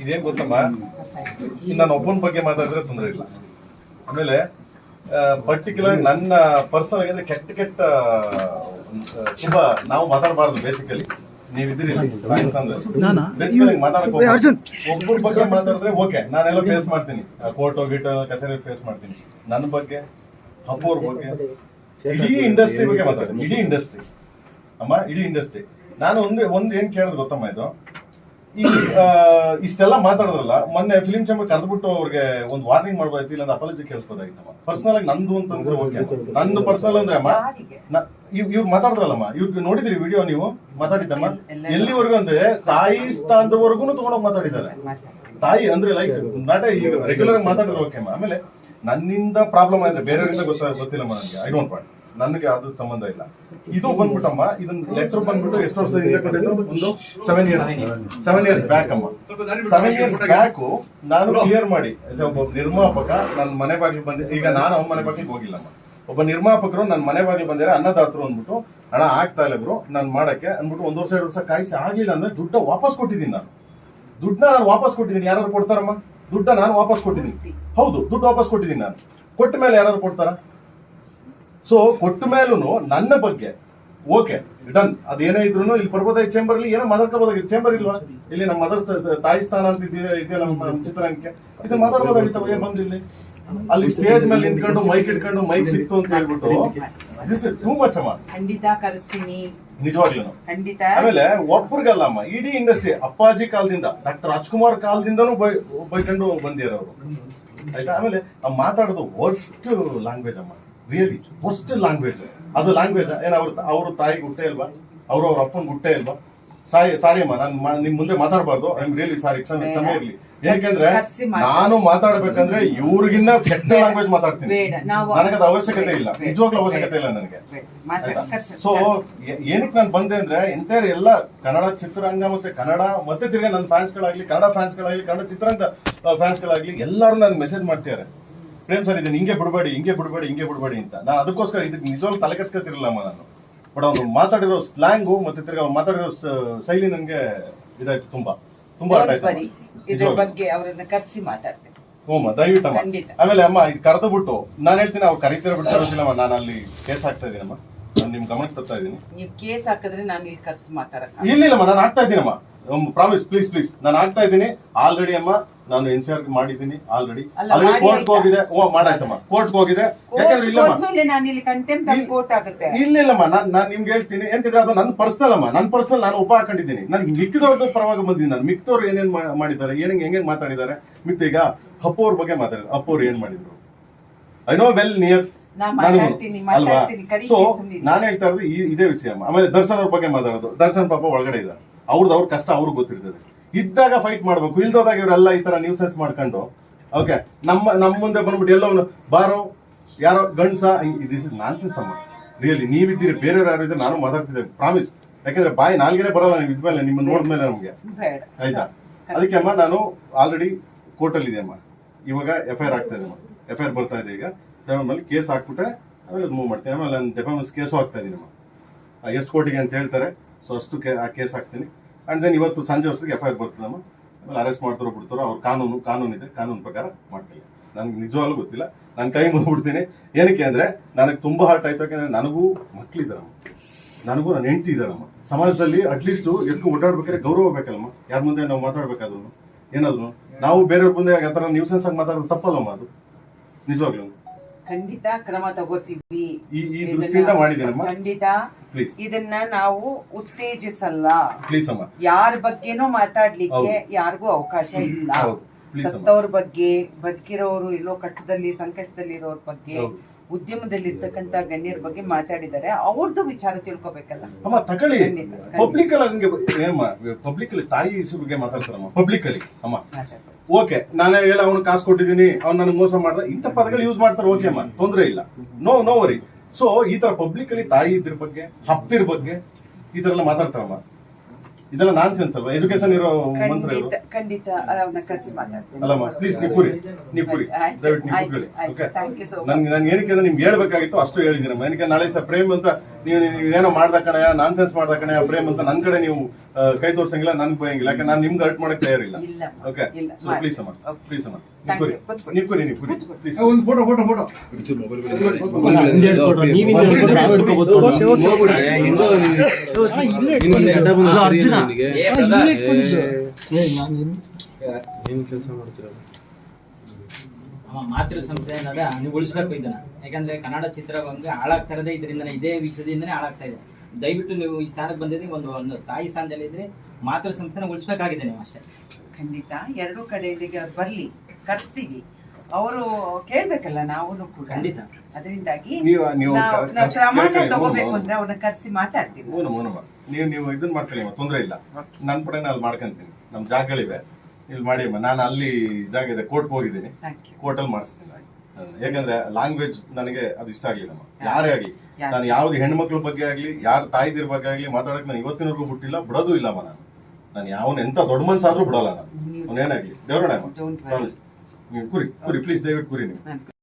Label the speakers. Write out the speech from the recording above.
Speaker 1: ಇದೇನ್ ಗೊತ್ತಮ್ಮ? ಇನ್ನು ನಾನು ಒಬ್ಬನ ಬಗ್ಗೆ ಮಾತಾಡಿದ್ರೆ ತೊಂದರೆ ಇಲ್ಲ. ಆಮೇಲೆ ಪರ್ಟಿಕ್ಯುಲರ್ ನನ್ನ ಪರ್ಸನಲ್ ಅಂದ್ರೆ ಕೆಟ್ಟ ಕೆಟ್ಟ ತುಂಬಾ ನಾವು ಮಾತಾಡಬಾರ್ದು ಬೇಸಿಕಲಿ ನೀವಿದ್ದೀರಿ ಒಬ್ಬರ ಬಗ್ಗೆ ಮಾತಾಡಿದ್ರೆ ಓಕೆ ನಾನೆಲ್ಲ ಫೇಸ್ ಮಾಡ್ತೀನಿ. ಕೋರ್ಟು ಗೀಟು ಕಚೇರಿ ಫೇಸ್ ಮಾಡ್ತೀನಿ. ನನ್ನ ಬಗ್ಗೆ ಹಬ್ಬವ್ರ ಬಗ್ಗೆ ಇಡೀ ಇಂಡಸ್ಟ್ರಿ ಬಗ್ಗೆ ಮಾತಾಡ್ತೀನಿ ಇಡೀ ಇಂಡಸ್ಟ್ರಿ ಅಮ್ಮ ಇಡೀ ಇಂಡಸ್ಟ್ರಿ ನಾನು ಒಂದು ಒಂದು ಏನ್ ಕೇಳಿದ್ ಗೊತ್ತಮ್ಮ ಇದು? ಈ ಆ, ಇಷ್ಟೆಲ್ಲ ಮಾತಾಡಿದ್ರಲ್ಲ ಮೊನ್ನೆ ಫಿಲಿಂ ಚೇಂಬರ್ ಕರೆದ್ಬಿಟ್ಟು ಅವ್ರಿಗೆ ಒಂದು ವಾರ್ನಿಂಗ್ ಮಾಡ್ಬೋದಾಯ್ತು ಇಲ್ಲ ಅಪಾಲಜಿ ಕೇಳಿಸ್ಬೋದಾಗಿತ್ತಮ್ಮ. ಪರ್ಸನಲ್ ಆಗಿ ನಂದು ಅಂತಂದ್ರೆ ಓಕೆ ನಂದು ಪರ್ಸನಲ್ ಅಂದ್ರೆ ಅಮ್ಮ ಇವ್ ಇವ್ ಇವ್ರು ಮಾತಾಡಿದ್ರಲ್ಲಮ್ಮ ನೋಡಿದ್ರಿ ನೋಡಿದಿರಿ ವಿಡಿಯೋ ನೀವು? ಮಾತಾಡಿದ್ದಮ್ಮ? ಎಲ್ಲಿವರೆಗೂ ಅಂದ್ರೆ ತಾಯಿ ಸ್ಥಾನದವರೆಗೂ ತಗೊಂಡೋಗಿ ಮಾತಾಡಿದ್ದಾರೆ. ತಾಯಿ ಅಂದ್ರೆ ಲೈಕ್ ನಾಟ ಈಗ ರೆಗ್ಯುಲರ್ ಮಾತಾಡಿದ್ರೆ ಓಕೆ ಅಮ್ಮ. ಆಮೇಲೆ ನನ್ನಿಂದ ಪ್ರಾಬ್ಲಮ್ ಆದ್ರೆ ಬೇರೆಯವರಿಂದ ಗೊತ್ತಾಗ ಗೊತ್ತಿಲ್ಲಮ್ಮ ನನಗೆ. ಐ ಡೋಂಟ್ ವಾಂಟ್ ನನಗೆ ಅದು ಸಂಬಂಧ ಇಲ್ಲ. ಇದು ಬಂದ್ಬಿಟ್ಟಮ್ಮ ಇದನ್ನ ಲೆಟರ್ ಬಂದ್ಬಿಟ್ಟು ಎಷ್ಟು ವರ್ಷದಿಂದ ಕೊಟ್ಟಿದ್ದು ಒಂದು seven years seven years back ಅಮ್ಮ. ಸೆವೆನ್ ಇಯರ್ಸ್ ಬ್ಯಾಕ್ ನಾನು ಕ್ಲಿಯರ್ ಮಾಡಿ ಒಬ್ಬ ನಿರ್ಮಾಪಕ ನನ್ನ ಮನೆ ಬಾಗಿಲು ಬಂದ ಈಗ ನಾನು ಅವನ ಮನೆ ಬಾಗಿಲಿಗೆ ಹೋಗಿಲ್ಲಮ್ಮ. ಒಬ್ಬ ನಿರ್ಮಾಪಕರು ನನ್ನ ಮನೆ ಬಾಗಿಲು ಬಂದಿರ ಅನ್ನದಾತರು ಅಂದ್ಬಿಟ್ಟು ಹಣ ಆಗ್ತಾ ಇಲ್ಲ ಬ್ರೋ ನಾನು ಮಾಡಕ್ಕೆ ಅಂದ್ಬಿಟ್ಟು ಒಂದು ವರ್ಷ ಎರಡು ವರ್ಷ ಕಾಯಿಸಿ ಆಗಿಲ್ಲ ಅಂದ್ರೆ ದುಡ್ಡು ವಾಪಸ್ ಕೊಟ್ಟಿದ್ದೀನಿ ನಾನು. ದುಡ್ಡನ್ನ ನಾನು ವಾಪಸ್ ಕೊಟ್ಟಿದ್ದೀನಿ ಯಾರು ಕೊಡ್ತಾರಮ್ಮ? ದುಡ್ಡ ನಾನು ವಾಪಸ್ ಕೊಟ್ಟಿದ್ದೀನಿ. ಹೌದು ದುಡ್ಡು ವಾಪಸ್ ಕೊಟ್ಟಿದ್ದೀನಿ ನಾನು. ಕೊಟ್ಟ ಮೇಲೆ ಯಾರು ಕೊಡ್ತಾರ? ಸೊ ಕೊಟ್ಟ ಮೇಲೂ ನನ್ನ ಬಗ್ಗೆ ಓಕೆ ಡನ್ ಅದೇನೇ ಇದ್ರು ಇಲ್ಲಿ ಪರ್ವತ ಚೇಂಬರ್ ಅಲ್ಲಿ ಏನೋ ಮಾತಾಡ್ಕೋಬೋದಾಗಿತ್ತು ಚೇಂಬರ್ ಇಲ್ವಾ? ಇಲ್ಲಿ ನಮ್ಮ ಮದರ್ ತಾಯಿ ಸ್ಥಾನ ಅಂತ ಇದೆಯಾ ಇದೆಯಲ್ಲ ನಮ್ಮ ಚಿತ್ರಾಂಗಕ್ಕೆ ಇದು ಮಾತಾಡ್ಬೋದಾಗಿತ್ತು ಏನ್ ಬಂದು ಇಲ್ಲಿ ಅಲ್ಲಿ ಸ್ಟೇಜ್ ಮೇಲೆ ನಿಂತ್ಕೊಂಡು ಮೈಕ್ ಇಟ್ಕೊಂಡು ಮೈಕ್ ಸಿಕ್ತು ಅಂತ ಹೇಳ್ಬಿಟ್ಟು ದಿಸ್ ಟೂ ಮಚ್ ಅಮ್ಮ.
Speaker 2: ಖಂಡಿತ ಕರೆಸ್ತೀನಿ.
Speaker 1: ನಿಜವಾಗ್ಲೂ.
Speaker 2: ಖಂಡಿತ.
Speaker 1: ಆಮೇಲೆ ಒಬ್ರಿಗಲ್ಲಮ್ಮ ಇಡೀ ಇಂಡಸ್ಟ್ರಿ ಅಪ್ಪಾಜಿ ಕಾಲದಿಂದ ಡಾಕ್ಟರ್ ರಾಜ್ಕುಮಾರ್ ಕಾಲದಿಂದನೂ ಬೈ ಬೈಕೊಂಡು ಬಂದಿರೋರು. ಆಯ್ತಾ? ಆಮೇಲೆ ನಾವು ಮಾತಾಡೋದು ವರ್ಸ್ಟ್ ಲ್ಯಾಂಗ್ವೇಜ್ ಅಮ್ಮ. ರಿಯಲಿ ವರ್ಸ್ಟ್ ಲ್ಯಾಂಗ್ವೇಜ್ ಅದು ಲ್ಯಾಂಗ್ವೇಜ್ ಏನ್ ಅವ್ರ ಅವ್ರ ತಾಯಿಗೆ ಗುಟ್ಟೆ ಇಲ್ವಾ? ಅವ್ರ ಅವ್ರ ಅಪ್ಪನ ಗುಟ್ಟೆ ಇಲ್ವಾ? ಸಾರಿ ಸಾರಿ ಅಮ್ಮ ನಾನು ನಿಮ್ ಮುಂದೆ ಮಾತಾಡಬಾರ್ದು. ಐ ರಿಯಲಿ ಸಾರಿ ಕ್ಷಮೆ ಕ್ಷಮೆ ಇರಲಿ.
Speaker 2: ಏಕೆಂದ್ರೆ
Speaker 1: ನಾನು ಮಾತಾಡ್ಬೇಕಂದ್ರೆ ಇವ್ರಿಗಿನ್ನ ಕೆಟ್ಟ ಲ್ಯಾಂಗ್ವೇಜ್ ಮಾತಾಡ್ತೀನಿ. ನನಗದ ಅವಶ್ಯಕತೆ ಇಲ್ಲ. ನಿಜವಾಗ್ಲೂ ಅವಶ್ಯಕತೆ ಇಲ್ಲ ನನಗೆ. ಸೊ. ಏನಕ್ಕೆ ನಾನು ಬಂದೆ ಅಂದ್ರೆ ಎಂಟೈರ್ ಎಲ್ಲ ಕನ್ನಡ ಚಿತ್ರರಂಗ ಮತ್ತೆ ಕನ್ನಡ ಮತ್ತೆ ತಿರ್ಗಿ ನನ್ನ ಫ್ಯಾನ್ಸ್ಗಳಾಗ್ಲಿ ಕನ್ನಡ ಫ್ಯಾನ್ಸ್ಗಳಾಗ್ಲಿ ಕನ್ನಡ ಚಿತ್ರರಂಗ ಫ್ಯಾನ್ಸ್ಗಳಾಗ್ಲಿ ಎಲ್ಲರೂ ನನ್ಗೆ ಮೆಸೇಜ್ ಮಾಡ್ತಿದ್ದಾರೆ ಪ್ರೇಮ್ ಸರ್ ಇದನ್ನ ಹಿಂಗೆ ಬಿಡಬೇಡಿ ಹಿಂಗೆ ಬಿಡಬೇಡಿ ಹಿಂಗೆ ಬಿಡಬೇಡಿ ಅಂತ. ನಾನು ಅದಕ್ಕೋಸ್ಕರ ಇದಕ್ಕೆ ನಿಜವಾಗ್ಲೂ ತಲೆ ಕೆಡ್ಸ್ಕೊತಿರಲಿಲ್ಲಮ್ಮ ನಾನು. ಬಟ್ ಅವ್ನು ಮಾತಾಡಿರೋ ಸ್ಲ್ಯಾಂಗು ಮತ್ತೆ ತಿರ್ಗಿ ಅವ್ನು ಮಾತಾಡಿರೋ ಶೈಲಿ ನನಗೆ ಇದಾಯ್ತು ತುಂಬಾ. ತುಂಬಾ
Speaker 2: ಆಟ ಇದ್ರ ಬಗ್ಗೆ ಅವರನ್ನ ಕರೆಸಿ ಮಾತಾಡ್ತೇನೆ.
Speaker 1: ಹ್ಞೂ ದಯವಿಟ್ಟಮ್ಮ. ಆಮೇಲೆ ಅಮ್ಮ ಇದು ಕರೆದು ಬಿಟ್ಟು ನಾನು ಹೇಳ್ತೀನಿ ಅವ್ರು ಕರಿತೀರ ಬಿಡ್ತಾರತ್ತಿಲ್ಲಮ್ಮ ನಾನು ಅಲ್ಲಿ ಕೇಸ್ ಹಾಕ್ತಾ ಇದ್ದೀನಮ್ಮ ನಾನು ನಿಮ್ ಗಮನಕ್ಕೆ ತರ್ತಾ ಇದ್ದೀನಿ.
Speaker 2: ನೀವು ಕೇಸ್ ಹಾಕಿದ್ರೆ ನಾನು ಇಲ್ಲಿ ಕರೆಸಿ ಮಾತಾಡಕ್ಕೆ
Speaker 1: ಇಲ್ಲ ಇಲ್ಲಮ್ಮ ನಾನು ಆಗ್ತಾ ಇದ್ದೀನಮ್ಮ ಪ್ರಾಮಿಸ್ ಪ್ಲೀಸ್ ಪ್ಲೀಸ್ ನಾನು ಹಾಕ್ತಾ ಇದ್ದೀನಿ ಆಲ್ರೆಡಿ ಅಮ್ಮ. ನಾನು ಎನ್ ಸಿ ಆರ್ ಮಾಡಿದ್ದೀನಿ ಆಲ್ರೆಡಿ ಕೋರ್ಟ್? ಹೋಗಿದೆ. ಓ ಮಾಡಾಯ್ತಮ್ಮ. ಕೋರ್ಟ್ ಹೋಗಿದೆ. ಯಾಕಂದ್ರೆ ಇಲ್ಲಮ್ಮ.
Speaker 2: ನಾನು ಇಲ್ಲಿ
Speaker 1: ಇಲ್ಲಮ್ಮ ನಾನು ನಾನು ನಿಮ್ಗೆ ಹೇಳ್ತೀನಿ. ಎಂತಿದ್ರೆ ಅದು ನನ್ನ ಪರ್ಸನಲ್ ಅಮ್ಮ. ನನ್ನ ಪರ್ಸನಲ್ ನಾನು ಉಪ ಹಾಕೊಂಡಿದ್ದೀನಿ. ನನ್ಗೆ ಮಿಕ್ಕಿದವ್ರದ್ದು ಪರವಾಗಿ ಬಂದಿದ್ದೀನಿ ನಾನು. ಮಿಕ್ಕಿದವ್ರು ಏನೇನ್ ಮಾಡಿದ್ದಾರೆ ಏನೇನ್ ಹೆಂಗೆ ಮಾತಾಡಿದ್ದಾರೆ. ಮಿತ್ ಈಗ ಅಪ್ಪವ್ರ ಅವ್ರ ಬಗ್ಗೆ ಮಾತಾಡಿದ್ರು ಅಪ್ಪವ್ರು ಏನ್ ಮಾಡಿದ್ರು? ಐ ನೋ ವೆಲ್ ನಿಯರ್ ಅಲ್ವಾ? ಸೊ. ನಾನು ಹೇಳ್ತಾ ಇರೋದು ಈ- ಇದೇ ವಿಷಯ ಅಮ್ಮ. ಆಮೇಲೆ ದರ್ಶನ್ ಅವ್ರ ಬಗ್ಗೆ ಮಾತಾಡೋದು. ದರ್ಶನ್ ಪಾಪ ಒಳಗಡೆ ಇದ್ದಾರೆ. ಅವ್ರದ್ದು ಅವ್ರ ಕಷ್ಟ ಅವ್ರಿಗೆ ಗೊತ್ತಿರ್ತದೆ. ಇದ್ದಾಗ ಫೈಟ್ ಮಾಡ್ಬೇಕು. ಇಲ್ದೋದಾಗ ಇವರೆಲ್ಲ ಈ ತರ ನ್ಯೂಸೆನ್ಸ್ ಮಾಡ್ಕೊಂಡು. ಓಕೆ ನಮ್ಮ ನಮ್ಮ ಮುಂದೆ ಬಂದ್ಬಿಟ್ಟು ಎಲ್ಲೋ ಬಾರೋ ಯಾರೋ ಗಂಡ್ಸ ದಿಸ್ ಇಸ್ ನಾನ್ ಸೆನ್ಸ್ ಅಮ್ಮ. ರಿಯಲಿ ನೀವಿದ್ದೀರಿ ಬೇರೆಯವ್ರು ಯಾರು ಇದ್ರೆ ನಾನು ಮಾತಾಡ್ತಿದ್ದೆ ಪ್ರಾಮಿಸ್ ಯಾಕಂದ್ರೆ ಬಾಯಿ ನಾಲ್ಗೆನೆ ಬರೋಲ್ಲ ನೀವು ಇದ್ಮೇಲೆ ನಿಮ್ಮ ನೋಡಿದ್ಮೇಲೆ ನಮ್ಗೆ. ಆಯ್ತಾ? ಅದಕ್ಕೆ ಅಮ್ಮ ನಾನು ಆಲ್ರೆಡಿ ಕೋರ್ಟಲ್ಲಿ ಇದೆ ಅಮ್ಮ ಇವಾಗ ಎಫ್ ಐ ಆರ್ ಆಗ್ತಾ ಇದೆ ಅಮ್ಮ. ಎಫ್ ಐ ಆರ್ ಬರ್ತಾ ಇದೆ ಈಗ. ಮೇಲೆ ಕೇಸ್ ಹಾಕ್ಬಿಟ್ಟೆ ಆಮೇಲೆ ಅದು ಮೂವ್ ಮಾಡ್ತೀನಿ. ಆಮೇಲೆ ನಾನು ಡೆಫಾಮೆನ್ಸ್ ಕೇಸು ಹಾಕ್ತಾ ಇದ್ದೀನಿ ಅಮ್ಮ. ಎಷ್ಟು ಕೋಟಿಗೆ ಅಂತ ಹೇಳ್ತಾರೆ ಸೊ ಅಷ್ಟು ಕೇ ಆ ಕೇಸ್ ಹಾಕ್ತೀನಿ. ಆ್ಯಂಡ್ ದೆನ್ ಇವತ್ತು ಸಂಜೆ ವರ್ಷಕ್ಕೆ ಎಫ್ ಐ ಆರ್ ಆಮೇಲೆ ಅರೆಸ್ಟ್ ಮಾಡ್ತಾರೋ ಬಿಡ್ತಾರೋ ಅವ್ರ ಕಾನೂನು ಕಾನೂನು ಇದೆ, ಕಾನೂನು ಪ್ರಕಾರ ಮಾಡ್ತೀವಿ ನನಗೆ ನಿಜವಾಗ್ಲೂ ಗೊತ್ತಿಲ್ಲ. ನನ್ನ ಕೈ ಮುಂದ್ಬಿಡ್ತೀನಿ ಏನಕ್ಕೆ ಅಂದರೆ ನನಗೆ ತುಂಬ ಹಾರ್ಟ್ ಆಯ್ತು. ಯಾಕಂದರೆ ನನಗೂ ಮಕ್ಕಳಿದ್ದಾರಮ್ಮ ನನಗೂ ನನ್ನ ಹೆಂಡತಿ ಇದ್ದಾಳಮ್ಮ ಸಮಾಜದಲ್ಲಿ ಅಟ್ಲೀಸ್ಟು ಎದ್ದು ಓಡಾಡ್ಬೇಕಾದ್ರೆ ಗೌರವ ಬೇಕಲ್ಲಮ್ಮ. ಯಾರ ಮುಂದೆ ನಾವು ಮಾತಾಡ್ಬೇಕಾದ್ರು ಏನಾದ್ರು ನಾವು ಬೇರೆಯವ್ರ ಮುಂದೆ ಆ ಥರ ನ್ಯೂಸೆನ್ಸ್ ಆಗಿ ಮಾತಾಡೋದು ತಪ್ಪಲ್ಲಮ್ಮ ಅದು. ನಿಜವಾಗ್ಲೂ
Speaker 2: ಖಂಡಿತ ಕ್ರಮ ತಗೋತೀವಿ.
Speaker 1: ಈ ಈ ದೃಷ್ಟಿಯಿಂದ ಮಾಡಿದ್ದೀನಮ್ಮ
Speaker 2: ಖಂಡಿತ.
Speaker 1: ಪ್ಲೀಸ್
Speaker 2: ಇದನ್ನ ನಾವು ಉತ್ತೇಜಿಸಲ್ಲ.
Speaker 1: ಪ್ಲೀಸ್ ಅಮ್ಮ.
Speaker 2: ಯಾರ ಬಗ್ಗೆನೂ ಮಾತಾಡ್ಲಿಕ್ಕೆ. ಯಾರಿಗೂ ಅವಕಾಶ ಇಲ್ಲ.
Speaker 1: ಹೌದು. ಪ್ಲೀಸ್ ಅಮ್ಮ.
Speaker 2: ಸತ್ತವ್ರ ಬಗ್ಗೆ ಬದುಕಿರೋರು ಎಲ್ಲೋ ಕಟ್ಟದಲ್ಲಿ ಸಂಕಷ್ಟದಲ್ಲಿ ಇರೋರ್ ಬಗ್ಗೆ. ಉದ್ಯಮದಲ್ಲಿ ಇರ್ತಕ್ಕಂತ ಗಣ್ಯರ ಬಗ್ಗೆ ಮಾತಾಡಿದ್ದಾರೆ. ಅವ್ರದ್ದು ವಿಚಾರ ತಿಳ್ಕೊಬೇಕಲ್ಲ.
Speaker 1: ಅಮ್ಮ ತಗೊಳ್ಳಿ.
Speaker 2: ಖಂಡಿತ.
Speaker 1: ಪಬ್ಲಿಕ್ ಅಲ್ಲಿ ಹಂಗೆ ಏನಮ್ಮ ಪಬ್ಲಿಕ್ ಅಲ್ಲಿ ತಾಯಿ ಇಸು ಬಗ್ಗೆ ಮಾತಾಡ್ತಾರಮ್ಮ. ಪಬ್ಲಿಕ್ ಅಲ್ಲಿ ಅಮ್ಮ.
Speaker 2: ಮಾತಾಡ್ಬೇಕು.
Speaker 1: ಓಕೆ, ನಾನೇ ಎಲ್ಲ ಅವ್ನು ಕಾಸು ಕೊಟ್ಟಿದ್ದೀನಿ, ಅವ್ನು ನನಗೆ ಮೋಸ ಮಾಡ್ದ, ಇಂಥ ಪದಗಳು ಯೂಸ್ ಮಾಡ್ತಾರೆ ಓಕೆ ಅಮ್ಮ, ತೊಂದರೆ ಇಲ್ಲ. ನೋ ನೋ ವರಿ ಸೊ ಈ ತರ ಪಬ್ಲಿಕ್ ಅಲ್ಲಿ ತಾಯಿ ಇದ್ರ ಬಗ್ಗೆ ಹಪ್ತಿರ್ ಬಗ್ಗೆ ಈ ತರ ಎಲ್ಲ ಮಾತಾಡ್ತಾರಮ್ಮ. ಇದೆಲ್ಲ ನಾನ್ ಸೆನ್ಸ್ ಅಲ್ವಾ? ಎಜುಕೇಶನ್ ಇರೋ ಮನ್ಸರು ಇವರು.
Speaker 2: ಖಂಡಿತ ಖಂಡಿತ ಅವನ್ನ ಕರೆಸಿ ಮಾತಾಡ್ತೀನಿ.
Speaker 1: ಅಲ್ಲಮ್ಮ ಪ್ಲೀಸ್ ನೀವು ಕೂರಿ ನೀವು ಕೂರಿ. ದಯವಿಟ್ಟು ನೀವು ಕೂತ್ಕೊಳ್ಳಿ. Okay
Speaker 2: Thank you so much.
Speaker 1: ನನ್ಗೆ ನಾನು ಏನಕ್ಕೆ ಅಂದ್ರೆ ನಿಮ್ಗೆ ಹೇಳ್ಬೇಕಾಗಿತ್ತು ಅಷ್ಟು ಹೇಳಿದ್ದೀನಮ್ಮ. ಏನಕ್ಕೆ ನಾಳೆ ಸಹ ಪ್ರೇಮ್ ಅಂತ ನೀವು ಏನೋ ಮಾಡ್ದ ಕಣಯ ನಾನ್ ಸೆನ್ಸ್ ಮಾಡ್ದ ಕಣಯ ಪ್ರೇಮ್ ಅಂತ ನನ್ ಕಡೆ ನೀವು ಕೈ ತೋರ್ಸಂಗಿಲ್ಲ ನನ್ಗೆ ಬಯಂಗಿಲ್ಲ. ಯಾಕೆ ನಾನು ನಿಮ್ಗೆ ಹರ್ಟ್ ಮಾಡಕ್ ತಯಾರಿಲ್ಲ. Okay so. ಪ್ಲೀಸ್ ಅಮ್ಮ. ಪ್ಲೀಸ್ ಅಮ್ಮ. ನೀವು
Speaker 2: Thank
Speaker 1: ಕೂರಿ.
Speaker 2: you. ಕೂತ್ಕೊಳ್ಳಿ.
Speaker 1: ನೀವು ಕೂರಿ ನೀವು ಕೂರಿ. ಪ್ಲೀಸ್
Speaker 3: ಒಂದು ಫೋಟೋ ಫೋಟೋ ಫೋಟೋ
Speaker 4: ನಾವು.
Speaker 5: ನಿನ್ಗೆ ಏನ್ ಕೆಲಸ ಮಾಡ್ತೀರ?
Speaker 6: ಅವ ಮಾತೃ ಸಂಸ್ಥೆ ಅನ್ನೋದ ನೀವು ಉಳಿಸ್ಬೇಕು ಇದನ್ನ. ಯಾಕಂದ್ರೆ ಕನ್ನಡ ಚಿತ್ರರಂಗ ಹಾಳಾಗ್ತಾ ಇರೋದೇ ಇದರಿಂದ ಇದೇ ವಿಷಯದಿಂದನೇ ಹಾಳಾಗ್ತಾ ಇದೆ ದಯವಿಟ್ಟು ನೀವು ಈ ಸ್ಥಾನಕ್ಕೆ ಬಂದಿದ್ರೆ ಒಂದು ಒಂದು ತಾಯಿ ಸ್ಥಾನದಲ್ಲಿ ಇದ್ರೆ ಮಾತೃ ಸಂಸ್ಥೆನ ಉಳಿಸ್ಬೇಕಾಗಿದೆ ನೀವು ಅಷ್ಟೇ.
Speaker 2: ಖಂಡಿತ ಎರಡೂ ಕಡೆ ಇದೀಗ ಬರಲಿ ಕರೆಸ್ತೀವಿ. ಅವರು ಕೇಳ್ಬೇಕಲ್ಲ ನಾವು ಕೂಡ.
Speaker 6: ಖಂಡಿತ.
Speaker 2: ಅದರಿಂದಾಗಿ
Speaker 1: ನೀವು ನೀವು
Speaker 2: ನಾವು
Speaker 1: ಕರ್ಸ್-
Speaker 2: ನಾವು ಕ್ರಮ
Speaker 1: ಕೇಳ್ಕೊಳ್ಳಿ,
Speaker 2: ತಗೋಬೇಕು ಅಂದ್ರೆ ಅವ್ರನ್ನ ಕರೆಸಿ ಮಾತಾಡ್ತೀವಿ.
Speaker 1: ನೀವು ನೀವು ಇದನ್ನ ಮಾಡ್ಕೊಳ್ಳಿ ಅಮ್ಮ ತೊಂದರೆ ಇಲ್ಲ. ನನ್ನ ಪಡೆ ಅಲ್ಲಿ ಮಾಡ್ಕೊಂತೀನಿ. ನಮ್ಮ ಜಾಗಗಳಿವೆ. ಇಲ್ಲಿ ಮಾಡಿ ಅಮ್ಮ. ನಾನು ಅಲ್ಲಿ ಜಾಗ ಇದೆ ಕೋರ್ಟ್ ಹೋಗಿದ್ದೀನಿ.
Speaker 2: ಥ್ಯಾಂಕ್ ಯು
Speaker 1: ಕೋರ್ಟಲ್ಲಿ ಮಾಡಿಸ್ತೀನಿ. ನಾನು. ಯಾಕಂದ್ರೆ ಲ್ಯಾಂಗ್ವೇಜ್ ನನಗೆ ಅದು ಇಷ್ಟ ಆಗ್ಲಿಲ್ಲಮ್ಮ ಯಾರೇ ಆಗ್ಲಿ.
Speaker 2: ಯಾರು?
Speaker 1: ನಾನು ಯಾವ್ದು ಹೆಣ್ಮಕ್ಳ ಬಗ್ಗೆ ಆಗ್ಲಿ ಯಾರ ತಾಯಿದಿರ ಬಗ್ಗೆ ಆಗ್ಲಿ ಮಾತಾಡಕ್ ನಾನು ಇವತ್ತಿನವರೆಗೂ ಬಿಟ್ಟಿಲ್ಲ ಬಿಡೋದು ಇಲ್ಲಮ್ಮ ನಾನು. ನಾನು ಯಾವನ್ ಎಂತ ದೊಡ್ಡ ಮನ್ಸಾದ್ರೂ ಬಿಡಲ್ಲ ನಾನು.
Speaker 2: ನೀವು-
Speaker 1: ಅವನೇನಾಗ್ಲಿ ದೇವ್ರಣ್ಣ. ನೀವು ಕುರಿ ಕುರಿ ಪ್ಲೀಸ್ ದಯವಿಟ್ಟು ಕುರಿ ನೀವು.